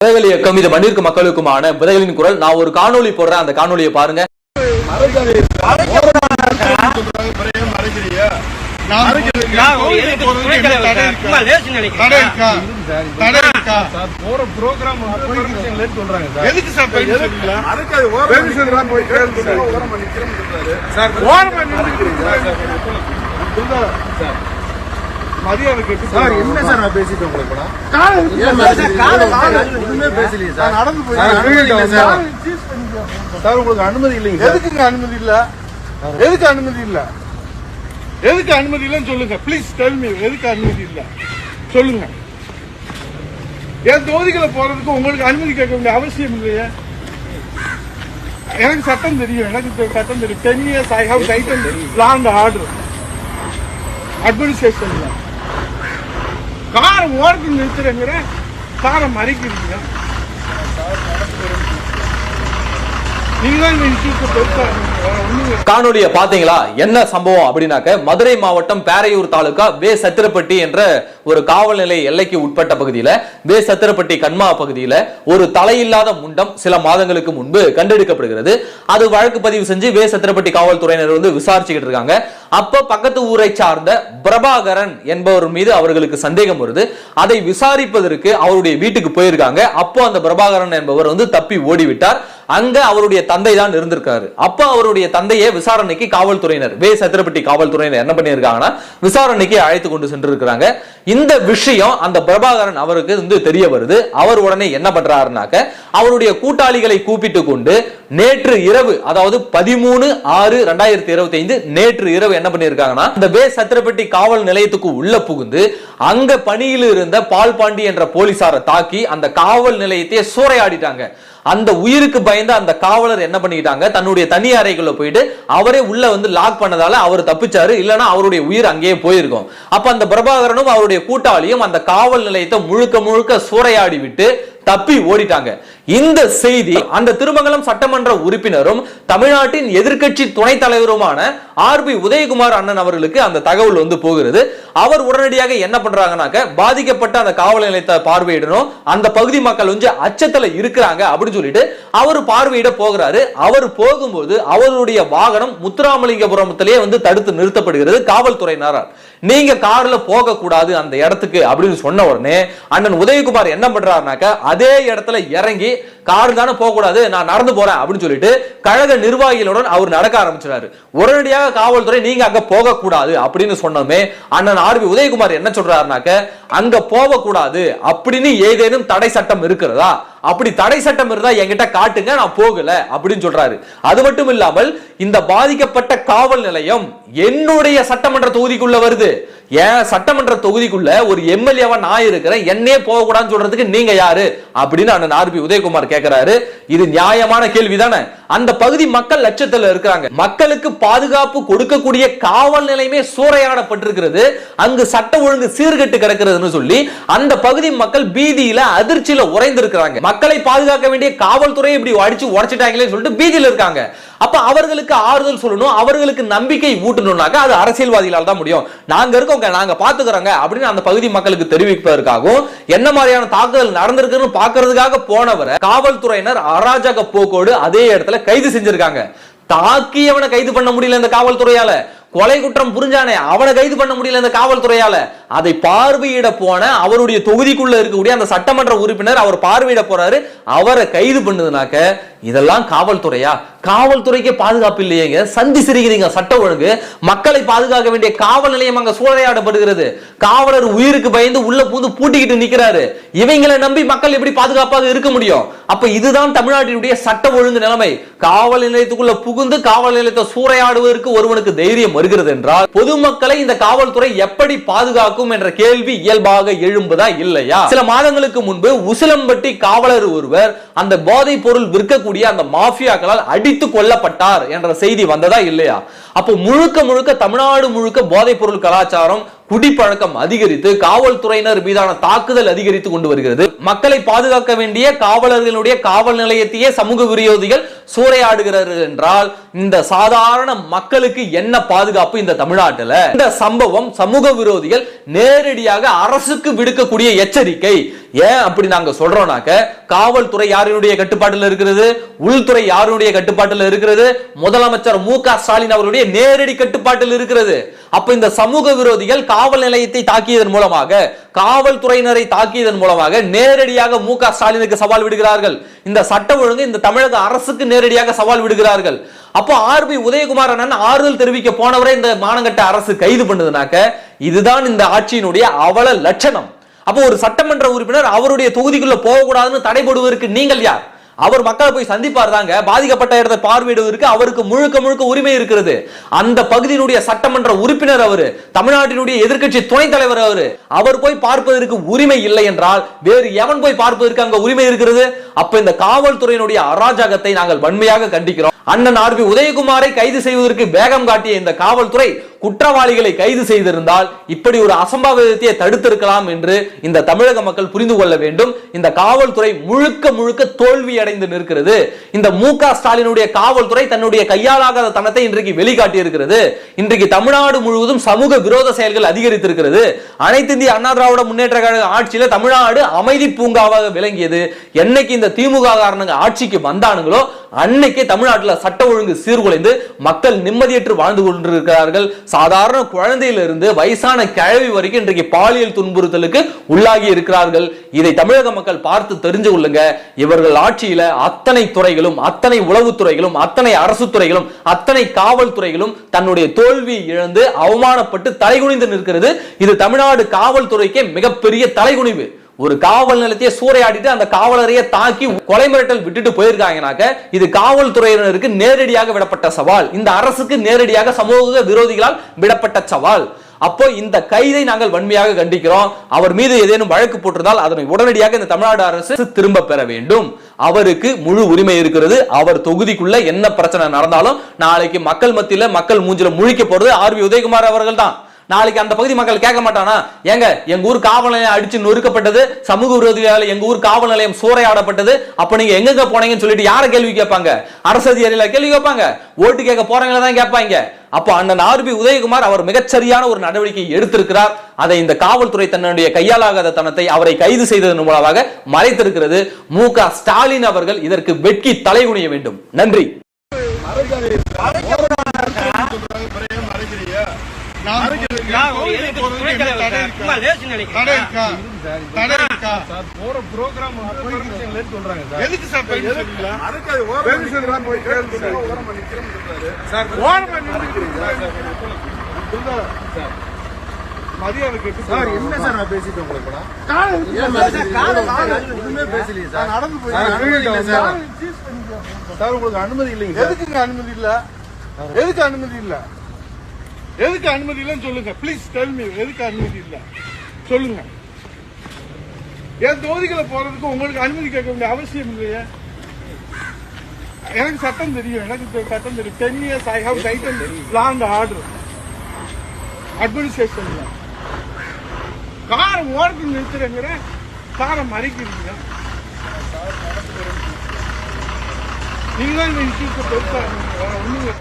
விதைகள் இயக்கம் இது மண்ணிற்கு மக்களுக்குமான விதைகளின் குரல் நான் ஒரு காணொலி போடுறேன் அந்த காணொலியை பாருங்க சார். மரியாதை கேட்டு சார் என்ன சார் நான் பேசிட்டு உங்களுக்கு ஒண்ணுமே பேசலையே சார். நடந்து போய் சார். சார். உங்களுக்கு அனுமதி இல்லைங்க எதுக்குங்க அனுமதி இல்ல? எதுக்கு அனுமதி இல்ல? எதுக்கு அனுமதி இல்லைன்னு சொல்லுங்க. ப்ளீஸ் டெல் மீ எதுக்கு அனுமதி இல்ல? சொல்லுங்க. என் தொகுதிகளை போறதுக்கு உங்களுக்கு அனுமதி கேட்க வேண்டிய அவசியம் இல்லையே. எனக்கு சட்டம் தெரியும். எனக்கு சட்டம் தெரியும். Ten years I have right and land order அட்மினிஸ்ட்ரேஷன்ல car ஓரத்தில் நிறுத்துறேங்கிற காரை மறைக்கிறீங்க. நீங்கள் தான் இந்த இஷ்யூக்கு பொறுத்தாங்க காணொலியை பாத்தீங்களா என்ன சம்பவம் அப்படின்னாக்க மதுரை மாவட்டம் பேரையூர் தாலுகா வே. சத்திரப்பட்டி என்ற ஒரு காவல் நிலைய எல்லைக்கு உட்பட்ட பகுதியில வே. சத்திரப்பட்டி கண்மா பகுதியில ஒரு தலையில்லாத முண்டம் சில மாதங்களுக்கு முன்பு கண்டெடுக்கப்படுகிறது. அது வழக்கு பதிவு செஞ்சு வே. சத்திரப்பட்டி காவல்துறையினர் வந்து விசாரிச்சுக்கிட்டு இருக்காங்க. அப்ப பக்கத்து ஊரை சார்ந்த பிரபாகரன் என்பவர் மீது அவர்களுக்கு சந்தேகம் வருது. அதை விசாரிப்பதற்கு அவருடைய வீட்டுக்கு போயிருக்காங்க. அப்போ அந்த பிரபாகரன் என்பவர் வந்து தப்பி ஓடிவிட்டார். அங்க அவருடைய தந்தை தான் இருந்திருக்காரு. அப்ப அவருடைய தந்தையை விசாரணைக்கு காவல்துறையினர் வே. சத்திரப்பட்டி காவல்துறையினர் என்ன பண்ணியிருக்காங்கன்னா விசாரணைக்கு அழைத்து கொண்டு சென்றிருக்கிறாங்க. இந்த விஷயம் அந்த பிரபாகரன் அவருக்கு வந்து தெரிய வருது. அவர் உடனே என்ன பண்றாருனாக்க அவருடைய கூட்டாளிகளை கூப்பிட்டு கொண்டு நேற்று இரவு அதாவது பதிமூணு ஆறு ரெண்டாயிரத்தி இருபத்தி ஐந்து நேற்று இரவு என்ன பண்ணியிருக்காங்கன்னா இந்த வே. சத்திரப்பட்டி காவல் நிலையத்துக்கு உள்ள புகுந்து அங்க பணியில் இருந்த பால் பாண்டி என்ற போலீசாரை தாக்கி அந்த காவல் நிலையத்தையே சூறையாடிட்டாங்க. அந்த உயிருக்கு பயந்து அந்த காவலர் என்ன பண்ணிக்கிட்டாங்க தன்னுடைய தனி அறைக்குள்ள போயிட்டு அவரே உள்ள வந்து லாக் பண்ணதால அவர் தப்பிச்சாரு. இல்லைன்னா அவருடைய உயிர் அங்கேயே போயிருக்கும். அப்ப அந்த பிரபாகரனும் அவருடைய கூட்டாளியும் அந்த காவல் நிலையத்தை முழுக்க முழுக்க சூறையாடி விட்டு தப்பி ஓடிட்டாங்க. இந்த செய்தி அந்த திருமங்கலம் சட்டமன்ற உறுப்பினரும் தமிழ்நாட்டின் எதிர்க்கட்சி துணைத் தலைவருமான ஆர் பி உதயகுமார் அண்ணன் அவர்களுக்கு அந்த தகவல் வந்து போகிறது. அவர் உடனடியாக என்ன பண்றாங்கனாக்க பாதிக்கப்பட்ட அந்த காவல் நிலையத்தை பார்வையிடணும் அந்த பகுதி மக்கள் வந்து அச்சத்துல இருக்கிறாங்க அப்படின்னு சொல்லிட்டு அவர் பார்வையிட போகிறாரு. அவர் போகும்போது அவருடைய வாகனம் முத்துராமலிங்கபுரத்திலேயே வந்து தடுத்து நிறுத்தப்படுகிறது. காவல்துறையினரால். நீங்க கார்ல போக கூடாது அந்த இடத்துக்கு அப்படின்னு சொன்ன உடனே அண்ணன் உதயகுமார் என்ன பண்றாருனாக்க அதே இடத்துல இறங்கி கார் தானே போகக்கூடாது நான் நடந்து போறேன் அப்படின்னு சொல்லிட்டு கழக நிர்வாகிகளுடன் அவர் நடக்க ஆரம்பிச்சிடாரு உடனடியாக காவல்துறை நீங்க அங்க போகக்கூடாது அப்படின்னு சொன்னோமே அண்ணன் ஆர்பி உதயகுமார் என்ன சொல்றாருனாக்க அங்க போகக்கூடாது அப்படின்னு ஏதேனும் தடை சட்டம் இருக்கிறதா? அப்படி தடை சட்டம் இருந்தா என்கிட்ட காட்டுங்க நான் போகல அப்படின்னு சொல்றாரு. அது மட்டும் இல்லாமல் இந்த பாதிக்கப்பட்ட காவல் நிலையம் என்னுடைய சட்டமன்ற தொகுதிக்குள்ள வருது. ஏன் சட்டமன்ற தொகுதிக்குள்ள ஒரு எம்எல்ஏவா நான் இருக்கிறேன் என்னே போக கூடாதுன்னு சொல்றதுக்கு நீங்க யாரு? அப்படின்னு அண்ணன் ஆர்பி உதயகுமார் கேட்கிறாரு இது நியாயமான கேள்விதானே. அந்த பகுதி மக்கள் லட்சத்துல இருக்கிறாங்க. மக்களுக்கு பாதுகாப்பு கொடுக்கக்கூடிய காவல் நிலையமே சூறையாடப்பட்டிருக்கிறது. அங்கு சட்ட ஒழுங்கு சீர்கெட்டு கிடக்கிறதுன்னு சொல்லி அந்த பகுதி மக்கள் பீதியில அதிர்ச்சியில உறைந்திருக்கிறாங்க. மக்களை பாதுகாக்க வேண்டிய காவல்துறை இப்படி அடிச்சு உடைச்சிட்டாங்களே சொல்லிட்டு பீதியில் இருக்காங்க. அப்ப அவர்களுக்கு ஆறுதல் சொல்லணும் அவர்களுக்கு நம்பிக்கை ஊட்டணும்னாக்க அது அரசியல்வாதிகளால் தான் முடியும். நாங்க இருக்கோங்க நாங்க பாத்துக்கிறோங்க அப்படின்னு அந்த பகுதி மக்களுக்கு தெரிவிப்பதற்காகவும் என்ன மாதிரியான தாக்குதல் நடந்திருக்குன்னு பாக்குறதுக்காக போனவரை காவல்துறையினர் அராஜக போக்கோடு அதே இடத்துல கைது செஞ்சிருக்காங்க. தாக்கியவனை கைது பண்ண முடியல இந்த காவல்துறையால. கொலை குற்றம் புரிஞ்சானே அவனை கைது பண்ண முடியல இந்த காவல்துறையால. அதை பார்வையிட போன அவருடைய தொகுதிக்குள்ள இருக்கக்கூடிய அந்த சட்டமன்ற உறுப்பினர் அவர் பார்வையிட போறாரு. அவரை கைது பண்ணுதுனாக்க இதெல்லாம் காவல்துறையா? காவல்துறைக்கே பாதுகாப்பு இல்லையேங்க. சந்தி சிரிக்கிறீங்க சட்ட ஒழுங்கு. மக்களை பாதுகாக்க வேண்டிய காவல் நிலையம் அங்க சூறையாடப்படுகிறது காவலர் உயிருக்கு பயந்து உள்ள பூந்து பூட்டிக்கிட்டு நிக்கிறாரு. இவங்களை நம்பி மக்கள் எப்படி பாதுகாப்பாக இருக்க முடியும்? அப்ப இதுதான் தமிழ்நாட்டினுடைய சட்ட ஒழுங்கு நிலைமை. காவல் நிலையத்துக்குள்ள புகுந்து காவல் நிலையத்தை சூறையாடுவதற்கு ஒருவனுக்கு தைரியம் வருகிறது என்றால் பொதுமக்களை இந்த காவல்துறை எப்படி பாதுகாக்கும் என்ற கேள்வி இயல்பாக எழும்புதா இல்லையா? சில மாதங்களுக்கு முன்பு உசிலம்பட்டி காவலர் ஒருவர் அந்த போதைப் பொருள் விற்கக்கூடிய அந்த மாஃபியாக்களால் அடித்து கொல்லப்பட்டார் என்ற செய்தி வந்ததா இல்லையா? அப்போ முழுக்க முழுக்க தமிழ்நாடு முழுக்க போதைப் பொருள் கலாச்சாரம் குடிப்பழக்கம் அதிகரித்து காவல்துறையினர் மீதான தாக்குதல் அதிகரித்து கொண்டு வருகிறது. மக்களை பாதுகாக்க வேண்டிய காவலர்களுடைய காவல் நிலையத்தையே சமூக விரோதிகள் சூறையாடுகிறார்கள் என்றால் இந்த சாதாரண மக்களுக்கு என்ன பாதுகாப்பு இந்த தமிழ்நாட்டுல? இந்த சம்பவம் சமூக விரோதிகள் நேரடியாக அரசுக்கு விடுக்கக்கூடிய எச்சரிக்கை. ஏன் அப்படி நாங்க சொல்றோம்னாக்க காவல்துறை யாருடைய கட்டுப்பாட்டில் இருக்கிறது? உள்துறை யாருடைய கட்டுப்பாட்டில் இருக்கிறது? முதலமைச்சர் மு க ஸ்டாலின் அவருடைய நேரடி கட்டுப்பாட்டில் இருக்கிறது. அப்ப இந்த சமூக விரோதிகள் காவல் நிலையத்தை தாக்கியதன் மூலமாக காவல்துறையினரை தாக்கியதன் மூலமாக நேரடியாக மு க ஸ்டாலினுக்கு சவால் விடுகிறார்கள். இந்த சட்ட ஒழுங்கு இந்த தமிழக அரசுக்கு நேரடியாக சவால் விடுகிறார்கள். அப்போ ஆர்பி உதயகுமார் அண்ணன் ஆறுதல் தெரிவிக்க போனவரை இந்த மானங்கட்ட அரசு கைது பண்ணுதுனாக்க இதுதான் இந்த ஆட்சியினுடைய அவல லட்சணம். அப்போ ஒரு சட்டமன்ற உறுப்பினர் அவருடைய தொகுதிக்குள்ள போகக்கூடாதுன்னு தடைபடுவதற்கு நீங்கள் யார்? அவர் மக்களை போய் சந்திப்பார் தாங்க பாதிக்கப்பட்ட இடத்தை பார்வையிடுவதற்கு அவருக்கு முழுக்க முழுக்க உரிமை இருக்கிறது. அந்த பகுதியினுடைய சட்டமன்ற உறுப்பினர் அவரு தமிழ்நாட்டினுடைய எதிர்க்கட்சி துணைத் தலைவர் அவரு அவர் போய் பார்ப்பதற்கு உரிமை இல்லை என்றால் வேறு எவன் போய் பார்ப்பதற்கு அங்க உரிமை இருக்கிறது? அப்ப இந்த காவல்துறையினுடைய அராஜகத்தை நாங்கள் வன்மையாக கண்டிக்கிறோம். அண்ணன் ஆர்பி உதயகுமாரை கைது செய்வதற்கு வேகம் காட்டிய இந்த காவல்துறை குற்றவாளிகளை கைது செய்திருந்தால் இப்படி ஒரு அசம்பாவிதத்தை தடுத்திருக்கலாம் என்று இந்த தமிழக மக்கள் புரிந்து கொள்ள வேண்டும். இந்த காவல்துறை முழுக்க முழுக்க தோல்வி அடைந்து நிற்கிறது. இந்த மு க ஸ்டாலினுடைய காவல்துறை தன்னுடைய கையாளாகாத தனத்தை இன்றைக்கு வெளிக்காட்டி இருக்கிறது இன்றைக்கு தமிழ்நாடு முழுவதும் சமூக விரோத செயல்கள் அதிகரித்திருக்கிறது. அனைத்து இந்திய அண்ணா திராவிட முன்னேற்ற கழக ஆட்சியில தமிழ்நாடு அமைதி பூங்காவாக விளங்கியது. என்னைக்கு இந்த திமுக காரணங்க ஆட்சிக்கு வந்தானுங்களோ அன்னைக்கு தமிழ்நாட்டில் சட்ட ஒழுங்கு சீர்குலைந்து மக்கள் நிம்மதியற்று வாழ்ந்து கொண்டிருக்கிறார்கள். சாதாரண குழந்தையிலிருந்து வயசான கிழவி வரைக்கும் இன்றைக்கு பாலியல் துன்புறுத்தலுக்கு உள்ளாகி இருக்கிறார்கள். இதை தமிழக மக்கள் பார்த்து தெரிஞ்சு கொள்ளுங்க. இவர்கள் ஆட்சியில அத்தனை துறைகளும் அத்தனை உளவுத்துறைகளும் அத்தனை அரசு துறைகளும் அத்தனை காவல்துறைகளும் தன்னுடைய தோல்வி இழந்து அவமானப்பட்டு தலைகுனிந்து நிற்கிறது. இது தமிழ்நாடு காவல்துறைக்கே மிகப்பெரிய தலைகுனிவு. ஒரு காவல் நிலையத்தையே சூறையாடிட்டு அந்த காவலரையே தாக்கி கொலை மிரட்டல் விட்டுட்டு போயிருக்காங்கனாக்க இது காவல்துறையினருக்கு நேரடியாக விடப்பட்ட சவால். இந்த அரசுக்கு நேரடியாக சமூக விரோதிகளால் விடப்பட்ட சவால். அப்போ இந்த கைதை நாங்கள் வன்மையாக கண்டிக்கிறோம். அவர் மீது ஏதேனும் வழக்கு போட்டிருந்தால் அதனை உடனடியாக இந்த தமிழ்நாடு அரசு திரும்ப பெற வேண்டும். அவருக்கு முழு உரிமை இருக்கிறது. அவர் தொகுதிக்குள்ள என்ன பிரச்சனை நடந்தாலும் நாளைக்கு மக்கள் மத்தியில் மக்கள் மூஞ்சில முழிக்க போறது ஆர்வி உதயகுமார் அவர்கள் தான் நாளைக்கு அந்த பகுதி மக்கள் கேட்க மாட்டானா? ஏங்க எங்க ஊர் காவல் நிலையம் அடிச்சு நொறுக்கப்பட்டது சமூக விரோதிகளால் எங்க ஊர் காவல் நிலையம் சூறையாடப்பட்டது அப்ப நீங்க எங்கெங்க போனீங்கன்னு சொல்லிட்டு யார கேள்வி கேட்பாங்க? அரசு அதிகாரிகள கேள்வி கேட்பாங்க. ஓட்டு கேட்க போறவங்கள தான் கேட்பாங்க. அப்போ அண்ணன் ஆர்பி உதயகுமார் அவர் மிகச்சரியான ஒரு நடவடிக்கை எடுத்திருக்கிறார். அதை இந்த காவல்துறை தன்னுடைய கையாளாகாத தனத்தை அவரை கைது செய்ததன் மூலமாக மறைத்திருக்கிறது. மு. க. ஸ்டாலின் அவர்கள் இதற்கு வெட்கி தலைகுனிய வேண்டும். நன்றி. மறைக்கிறீங்க. போற ப்ரோக்ராம் சொல்றாங்க எதுக்கு சார் பெர்மிஷன் போய் கேளுங்க சார். சார். ஓரமா மரியாதை கேட்டு சார் என்ன சார் நான் பேசிட்டு உங்களுக்கு பேசலையே சார். நடந்து போய் சார், உங்களுக்கு அனுமதி இல்லைங்க. எதுக்குங்க அனுமதி இல்ல? எதுக்கு அனுமதி இல்ல? எதுக்கு அனுமதி இல்லைன்னு சொல்லுங்க. ப்ளீஸ் டெல் மீ எதுக்கு அனுமதி இல்ல? சொல்லுங்க. என் தொகுதிகளை போறதுக்கு உங்களுக்கு அனுமதி கேட்க வேண்டிய அவசியம் இல்லையே. எனக்கு சட்டம் தெரியும். எனக்கு சட்டம் தெரியும். Ten years I have titan long order அட்மினிஸ்ட்ரேஷன்ல காரை ஓரத்தில் நிறுத்துறேங்கிற? காரை மறைக்கிறீங்க. நீங்க தான் இந்த இஷ்யூக்கு பெருசா ஒண்ணுங்க